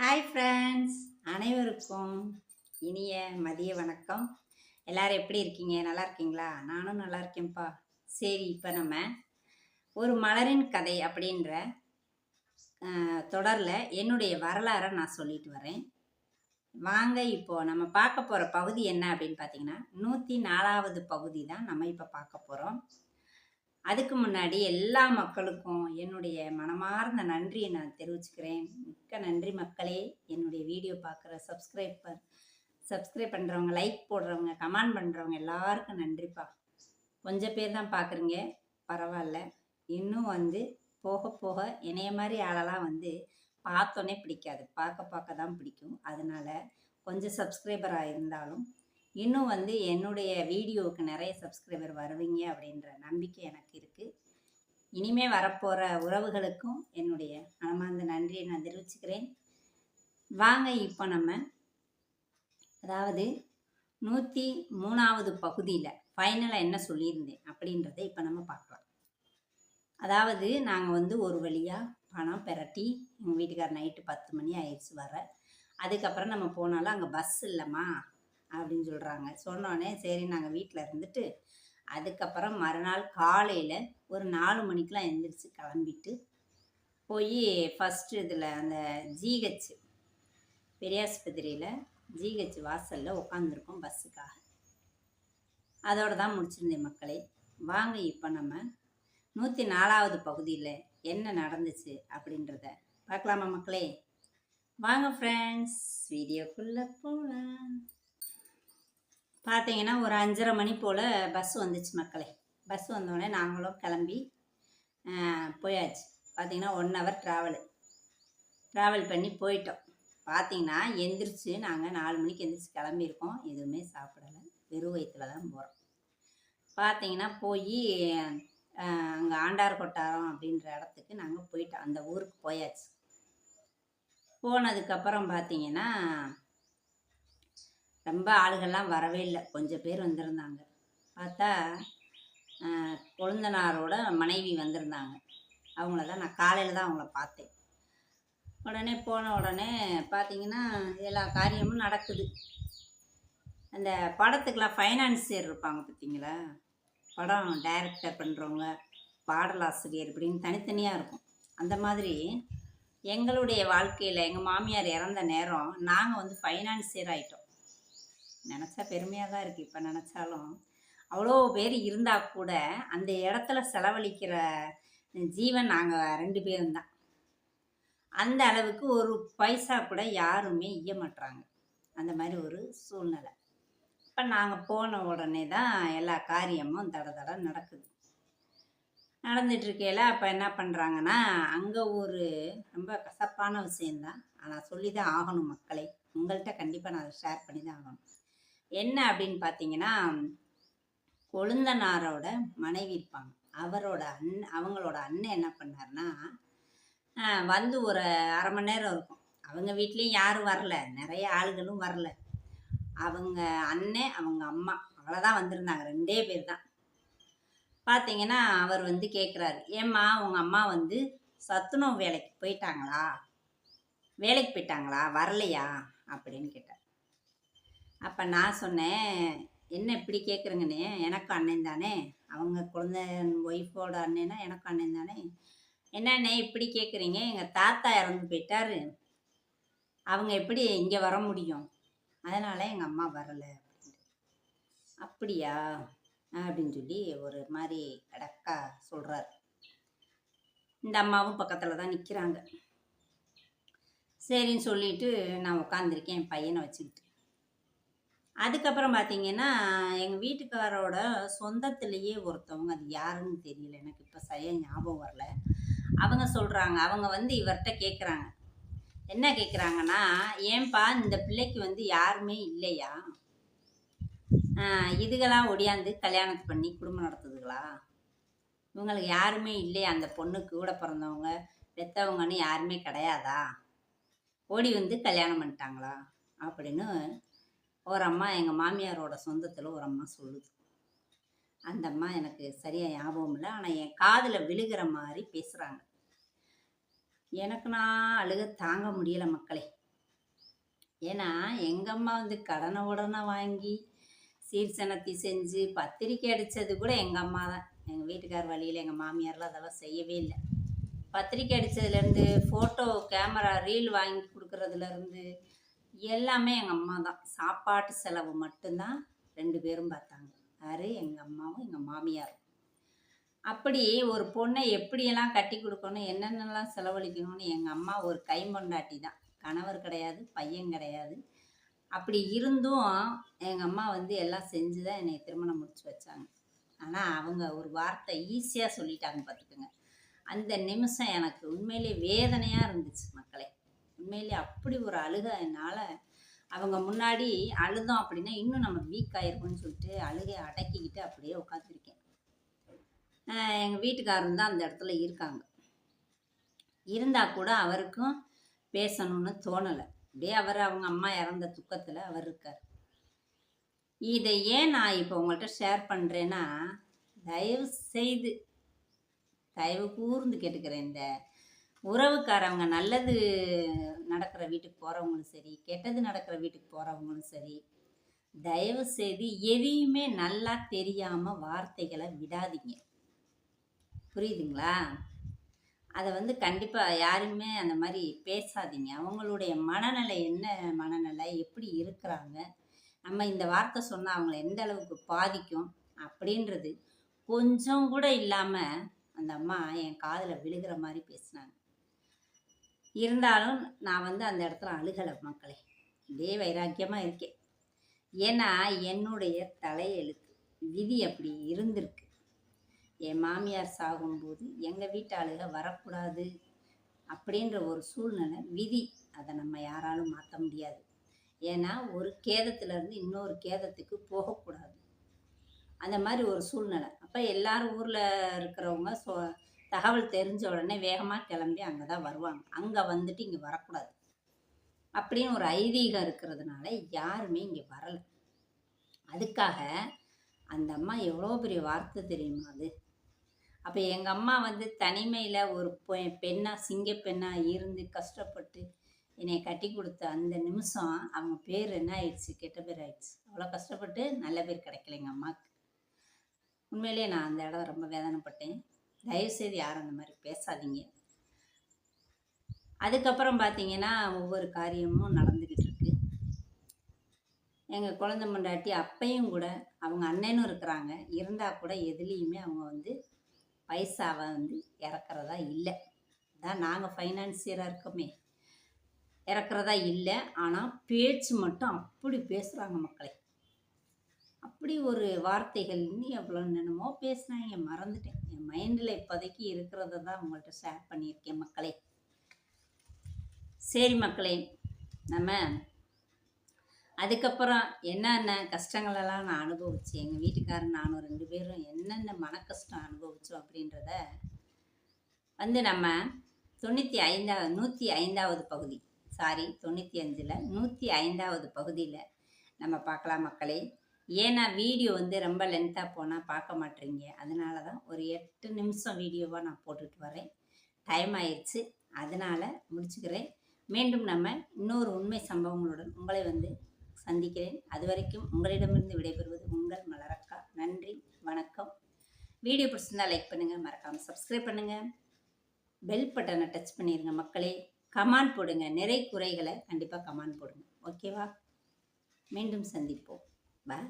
Hi friends அனைவருக்கும் இனிய மதிய வணக்கம். எல்லோரும் எப்படி இருக்கீங்க? நல்லா இருக்கீங்களா? நானும் நல்லா இருக்கேன்ப்பா. சரி இப்போ நம்ம ஒரு மலரின் கதை அப்படின்ற தொடரில் என்னுடைய வரலாறை நான் சொல்லிட்டு வரேன். வாங்க இப்போது நம்ம பார்க்க போகிற பகுதி என்ன அப்படின்னு பார்த்தீங்கன்னா நூற்றி நாலாவது பகுதி தான் நம்ம இப்போ பார்க்க போகிறோம் அதுக்கு முன்னாடி எல்லா மக்களுக்கும் என்னுடைய மனமார்ந்த நன்றியை நான் தெரிவிச்சுக்கிறேன். மிக்க நன்றி மக்களே. என்னுடைய வீடியோ பார்க்குற சப்ஸ்கிரைபர் சப்ஸ்கிரைப் பண்ணுறவங்க லைக் போடுறவங்க கமெண்ட் பண்ணுறவங்க எல்லாருக்கும் நன்றிப்பா. கொஞ்சம் பேர் தான் பார்க்குறீங்க. பரவாயில்ல. இன்னும் வந்து போக போக இணைய மாதிரி ஆளெல்லாம் வந்து பார்த்தோன்னே பிடிக்காது. பார்க்க பார்க்க தான் பிடிக்கும். அதனால கொஞ்சம் சப்ஸ்கிரைபராக இருந்தாலும் இன்னும் வந்து என்னுடைய வீடியோவுக்கு நிறைய சப்ஸ்கிரைபர் வருவீங்க அப்படின்ற நம்பிக்கை எனக்கு இருக்குது இனிமே வரப்போகிற உறவுகளுக்கும் என்னுடைய மனமார்ந்த நன்றியை நான் தெரிவிச்சுக்கிறேன். வாங்க இப்போ நம்ம அதாவது நூற்றி மூணாவது பகுதியில் ஃபைனலாக என்ன சொல்லியிருந்தேன் அப்படின்றத இப்போ நம்ம பார்க்கலாம். அதாவது நாங்கள் வந்து ஒரு வழியாக பணம் பெரட்டி எங்கள் வீட்டுக்கார நைட்டு பத்து மணி ஆயிடுச்சு வர. அதுக்கப்புறம் நம்ம போனாலும் அங்கே பஸ் இல்லைம்மா. அப்படின்னு சொல்கிறாங்க சொன்னோடனே சரி நாங்கள் வீட்டில் இருந்துட்டு அதுக்கப்புறம் மறுநாள் காலையில் ஒரு நாலு மணிக்கெலாம் எழுந்திரிச்சு கிளம்பிட்டு போய் ஃபஸ்ட்டு இதில் அந்த ஜிஹெச் பெரியாஸ்பத்திரியில் ஜிஹெச் வாசலில் உட்காந்துருக்கோம் பஸ்ஸுக்காக. அதோடு தான் முடிச்சிருந்தேன் மக்களே. வாங்க இப்போ நம்ம நூற்றி நாலாவது பகுதியில் என்ன நடந்துச்சு அப்படின்றத பார்க்கலாமா மக்களே? வாங்க ஃப்ரெண்ட்ஸ் வீடியோக்குள்ளே போகலாம் பார்த்தீங்கன்னா ஒரு அஞ்சரை மணி போல் பஸ் வந்துச்சு மக்களே. பஸ் வந்தோடனே நாங்களும் கிளம்பி போயாச்சு. பார்த்தீங்கன்னா ஒன் ஹவர் ட்ராவலு ட்ராவல் பண்ணி போயிட்டோம். பார்த்தீங்கன்னா எந்திரிச்சு நாங்கள் நாலு மணிக்கு எந்திரிச்சு கிளம்பியிருக்கோம். எதுவுமே சாப்பிடலை. வெறும் வயிற்றில் தான் போகிறோம் பார்த்தீங்கன்னா போய் அங்கே ஆண்டார் கொட்டாரம் அப்படின்ற இடத்துக்கு நாங்கள் போயிட்டோம். அந்த ஊருக்கு போயாச்சு. போனதுக்கப்புறம் பார்த்தீங்கன்னா ரொம்ப ஆளுகள்லாம் வரவே இல்லை. கொஞ்சம் பேர் வந்திருந்தாங்க. பார்த்தா கொழுந்தனாரோட மனைவி வந்திருந்தாங்க. அவங்கள தான் நான் காலையில் தான் அவங்கள பார்த்தேன். உடனே போன உடனே பார்த்தீங்கன்னா எல்லா காரியமும் நடக்குது. அந்த படத்துக்கெலாம் ஃபைனான்சியர் இருப்பாங்க பார்த்தீங்களா? படம் டைரக்டர் பண்ணுறவங்க பாடலாசிரியர் இப்படின்னு தனித்தனியாக இருக்கும். அந்த மாதிரி எங்களுடைய வாழ்க்கையில் எங்கள் மாமியார் இறந்த நேரம் நாங்கள் வந்து ஃபைனான்சியர் ஆகிட்டோம் நினச்சா பெருமையாக தான் இருக்குது இப்போ நினச்சாலும். அவ்வளோ பேர் இருந்தால் கூட அந்த இடத்துல செலவழிக்கிற ஜீவன் நாங்கள் ரெண்டு பேரும் தான். அந்த அளவுக்கு ஒரு பைசா கூட யாருமே ஈய மாட்டுறாங்க அந்த மாதிரி ஒரு சூழ்நிலை. இப்போ நாங்கள் போன உடனே தான் எல்லா காரியமும் தட தட நடக்குது. நடந்துட்டுருக்கையில் அப்போ என்ன பண்ணுறாங்கன்னா அங்கே ஒரு ரொம்ப கசப்பான விஷயந்தான் ஆனால் சொல்லி தான் ஆகணும் மக்களை. உங்கள்கிட்ட கண்டிப்பாக நான் அதை ஷேர் பண்ணி தான் ஆகணும். என்ன அப்படின்னு பார்த்தீங்கன்னா கொழுந்தனாரோட மனைவி இருப்பாங்க. அவரோட அண் அவங்களோட அண்ணன் என்ன பண்ணார்னா வந்து ஒரு அரை மணி நேரம் இருக்கும். அவங்க வீட்லேயும் யாரும் வரல. நிறைய ஆளுகளும் வரல. அவங்க அண்ணன் அவங்க அம்மா அவ்வளோதான் வந்திருந்தாங்க. ரெண்டே பேர் தான் பார்த்தீங்கன்னா அவர் வந்து கேட்குறாரு ஏம்மா உங்கள் அம்மா வந்து சத்துணவு வேலைக்கு போயிட்டாங்களா? வேலைக்கு போயிட்டாங்களா? வரலையா? அப்படின்னு கேட்டார். அப்போ நான் சொன்னேன் என்ன இப்படி கேட்குறங்கண்ணே எனக்கும் அண்ணன் தானே? அவங்க குழந்தை ஒய்ஃபோட அண்ணனா எனக்கும் அண்ணன் தானே? என்னண்ணே இப்படி கேட்குறீங்க எங்கள் தாத்தா இறந்து போயிட்டாரு. அவங்க எப்படி இங்கே வர முடியும்? அதனால் எங்கள் அம்மா வரலை. அப்படியா? அப்படின்னு சொல்லி ஒரு மாதிரி அடக்கா சொல்கிறார் இந்த அம்மாவும் பக்கத்தில் தான் நிற்கிறாங்க சரின்னு சொல்லிட்டு நான் உட்காந்துருக்கேன் என் பையனை வச்சுக்கிட்டு. அதுக்கப்புறம் பார்த்தீங்கன்னா எங்கள் வீட்டுக்காரோட சொந்தத்திலேயே ஒருத்தவங்க அது யாருன்னு தெரியல. எனக்கு இப்போ சரியாக ஞாபகம் வரல. அவங்க சொல்கிறாங்க அவங்க வந்து இவர்கிட்ட கேட்குறாங்க என்ன கேட்குறாங்கன்னா ஏன்பா இந்த பிள்ளைக்கு வந்து யாருமே இல்லையா? இதுகளாம் ஒடியாந்து கல்யாணத்தை பண்ணி குடும்பம் நடத்துதுங்களா இவங்களுக்கு யாருமே இல்லையா? அந்த பொண்ணுக்கு கூட பிறந்தவங்க பெற்றவங்கன்னு யாருமே கிடையாதா? ஓடி வந்து கல்யாணம் பண்ணிட்டாங்களா? அப்படின்னு ஒரு அம்மா எங்கள் மாமியாரோட சொந்தத்தில் ஒரு அம்மா சொல்லுது. அந்த அம்மா எனக்கு சரியாக ஞாபகம் இல்லை. ஆனால் என் காதில் விழுகிற மாதிரி பேசுகிறாங்க எனக்கு நான் அழுக தாங்க முடியலை மக்களே. ஏன்னா எங்கள் அம்மா வந்து கடனை உடனே வாங்கி சீர்சனத்தி செஞ்சு பத்திரிக்கை அடித்தது கூட எங்கள் அம்மா தான். எங்கள் வீட்டுக்கார் வழியில் எங்கள் மாமியார்லாம் அதெல்லாம் செய்யவே இல்லை. பத்திரிக்கை அடித்ததுலேருந்து ஃபோட்டோ கேமரா ரீல் வாங்கி கொடுக்குறதுலேருந்து எல்லாமே எங்கள் அம்மா தான். சாப்பாட்டு செலவு மட்டும்தான் ரெண்டு பேரும் பார்த்தாங்க. யார்? எங்கள் அம்மாவும் எங்கள் மாமியாரும். அப்படி ஒரு பொண்ணை எப்படியெல்லாம் கட்டி கொடுக்கணும் என்னென்னலாம் செலவழிக்கணும்னு எங்கள் அம்மா ஒரு கைமொண்டாட்டி தான். கணவர் கிடையாது பையன் கிடையாது. அப்படி இருந்தும் எங்கள் அம்மா வந்து எல்லாம் செஞ்சு தான் என்னை திருமணம் முடிச்சு வச்சாங்க. ஆனால் அவங்க ஒரு வார்த்தை ஈஸியாக சொல்லிட்டாங்க பார்த்துக்கோங்க. அந்த நிமிஷம் எனக்கு உண்மையிலே வேதனையாக இருந்துச்சு உண்மையிலே அப்படி ஒரு அழுக என்னால் அவங்க முன்னாடி அழுதோம் அப்படின்னா இன்னும் நம்ம வீக் ஆயிருக்கும்னு சொல்லிட்டு அழுகையை அடக்கிக்கிட்டு அப்படியே உட்காந்துருக்கேன் எங்கள் வீட்டுக்காரரும் தான் அந்த இடத்துல இருக்காங்க. இருந்தால் கூட அவருக்கும் பேசணும்னு தோணலை. அப்படியே அவர் அவங்க அம்மா இறந்த துக்கத்தில் அவர் இருக்கார். இதை ஏன் நான் இப்போ உங்கள்கிட்ட ஷேர் பண்ணுறேன்னா தயவு செய்து தயவு கூர்ந்து கேட்டுக்கிறேன் இந்த உறவுக்காரவங்க நல்லது நடக்கிற வீட்டுக்கு போகிறவங்களும் சரி கெட்டது நடக்கிற வீட்டுக்கு போகிறவங்களும் சரி தயவு செய்து எதையுமே நல்லா தெரியாமல் வார்த்தைகளை விடாதீங்க. புரியுதுங்களா? அதை வந்து கண்டிப்பாக யாருமே அந்த மாதிரி பேசாதீங்க. அவங்களுடைய மனநிலை என்ன மனநிலை எப்படி இருக்கிறாங்க நம்ம இந்த வார்த்தை சொன்னால் அவங்கள எந்த அளவுக்கு பாதிக்கும் அப்படின்றது கொஞ்சம் கூட இல்லாமல் அந்த அம்மா என் காதில் விழுகிற மாதிரி பேசினாங்க. இருந்தாலும் நான் வந்து அந்த இடத்துல அழுகலை மக்களே. இதே வைராக்கியமாக இருக்கேன் ஏன்னா என்னுடைய தலையெழுத்து விதி அப்படி இருந்திருக்கு. என் மாமியார் சாகும்போது எங்கள் வீட்டு ஆளுக வரக்கூடாது அப்படின்ற ஒரு சூழ்நிலை விதி அதை நம்ம யாராலும் மாற்ற முடியாது. ஏன்னா ஒரு கேதத்துலேருந்து இன்னொரு கேதத்துக்கு போகக்கூடாது. அந்த மாதிரி ஒரு சூழ்நிலை. அப்போ எல்லார் ஊரில் இருக்கிறவங்க சொ தகவல் தெரிஞ்ச உடனே வேகமாக கிளம்பி அங்கே தான் வருவாங்க. அங்கே வந்துட்டு இங்கே வரக்கூடாது. அப்படின்னு ஒரு ஐதீகம் இருக்கிறதுனால யாருமே இங்கே வரலை. அதுக்காக அந்த அம்மா எவ்வளோ பெரிய வார்த்தை தெரியுமா அது? அப்போ எங்கள் அம்மா வந்து தனிமையில் ஒரு பெண்ணாக சிங்க பெண்ணாக இருந்து கஷ்டப்பட்டு என்னை கட்டி கொடுத்த அந்த நிமிஷம் அவங்க பேர் என்ன ஆயிடுச்சு? கெட்ட பேர் ஆயிடுச்சு. அவ்வளோ கஷ்டப்பட்டு நல்ல பேர் கிடைக்கல எங்கள் அம்மாவுக்கு உண்மையிலேயே நான் அந்த இடம் ரொம்ப வேதனைப்பட்டேன். தயவுசெய்து யாரும் அந்த மாதிரி பேசாதீங்க. அதுக்கப்புறம் பார்த்தீங்கன்னா ஒவ்வொரு காரியமும் நடந்துக்கிட்டு இருக்கு. எங்கள் குழந்தை மண்டாட்டி அப்பையும் கூட அவங்க அண்ணனும் இருக்கிறாங்க. இருந்தால் கூட எதுலேயுமே அவங்க வந்து பைசாவை வந்து இறக்குறதா இல்லை. தான் நாங்கள் ஃபைனான்சியராக இருக்கோமே. இறக்குறதா இல்லை. ஆனால் பேச்சு மட்டும் அப்படி பேசுகிறாங்க மக்களை. அப்படி ஒரு வார்த்தைகள் இன்னும் எவ்வளோ என்னென்னமோ பேசுனாங்க மறந்துட்டேன். என் மைண்டில் இப்போதைக்கு இருக்கிறத தான் உங்கள்கிட்ட ஷேர் பண்ணியிருக்கேன் மக்களே. சரி மக்களே நம்ம அதுக்கப்புறம் என்னென்ன கஷ்டங்களெல்லாம் நான் அனுபவிச்சு எங்கள் வீட்டுக்காரர் நானும் ரெண்டு பேரும் என்னென்ன மன கஷ்டம் அனுபவிச்சோம் அப்படின்றத வந்து நம்ம தொண்ணூற்றி ஐந்தாவது நூற்றி ஐந்தாவது பகுதி சாரி தொண்ணூற்றி அஞ்சில் நூற்றி ஐந்தாவது பகுதியில் நம்ம பார்க்கலாம் மக்களே. ஏன்னா வீடியோ வந்து ரொம்ப லென்த்தாக போனால் பார்க்க மாட்டேறீங்க அதனால தான் ஒரு எட்டு நிமிஷம் வீடியோவாக நான் போட்டுட்டு வரேன். டைம் ஆயிடுச்சு. அதனால் முடிச்சுக்கிறேன். மீண்டும் நம்ம இன்னொரு உண்மை சம்பவங்களுடன் உங்களை வந்து சந்திக்கிறேன். அது வரைக்கும் உங்களிடமிருந்து விடைபெறுவது உங்கள் மலரக்கா. நன்றி வணக்கம். வீடியோ பிடிச்சிருந்தா லைக் பண்ணுங்கள் மறக்காமல் சப்ஸ்கிரைப் பண்ணுங்கள் பெல் பட்டனை டச் பண்ணிடுங்க மக்களே. கமான் போடுங்க. நிறை குறைகளை கண்டிப்பாக கமான் போடுங்க. ஓகேவா மீண்டும் சந்திப்போம். பாய்